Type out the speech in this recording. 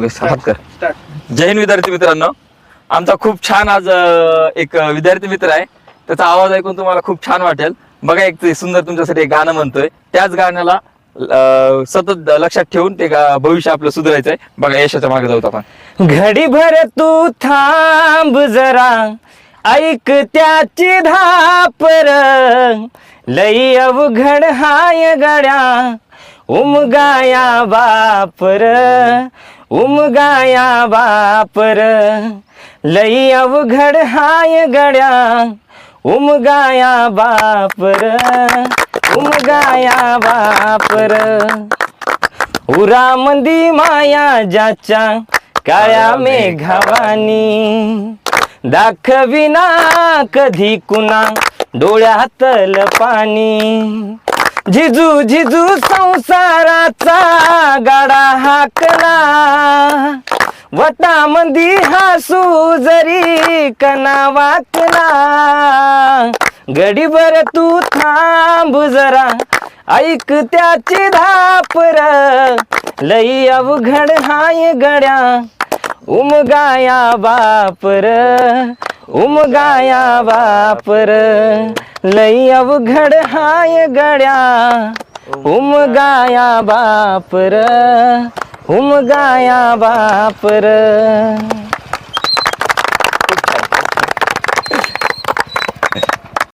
जय हिंद विद्यार्थी मित्रांनो. आमचा खूप छान आज एक विद्यार्थी मित्र आहे. त्याचा आवाज ऐकून तुम्हाला खूप छान वाटेल. बघा एक ते सुंदर तुमच्यासाठी एक गाणं म्हणतोय. त्याच गाण्याला सतत लक्षात ठेवून ते भविष्य आपलं सुधारायचंय. बघा यशाच्या मागे जाऊत आपण. घडीभर तू थांब जरा. ऐक त्याची धापर लई अवघड हाय गड्या. उमगाया बापर उमगाया बापर लई अवघड हाय गड्या. उमगाया बापर उमगाया बापर. उरामंदी माया ज्याच्या काळ्या मेघावानी. दाखविना कधी कुणा डोळ्यातल पाणी झिजू झिजू संसाराचा गाडा हाकला. वटामंदी हासू जरी कना वाकला गडीभर तू थांब जरा ऐक त्याची धापर. लई अवघड हाय गड्या उमगाया बापर उमगाया बापर. लई अवघड हाय गड्या. उमगाया बापर. उमगाया बापर.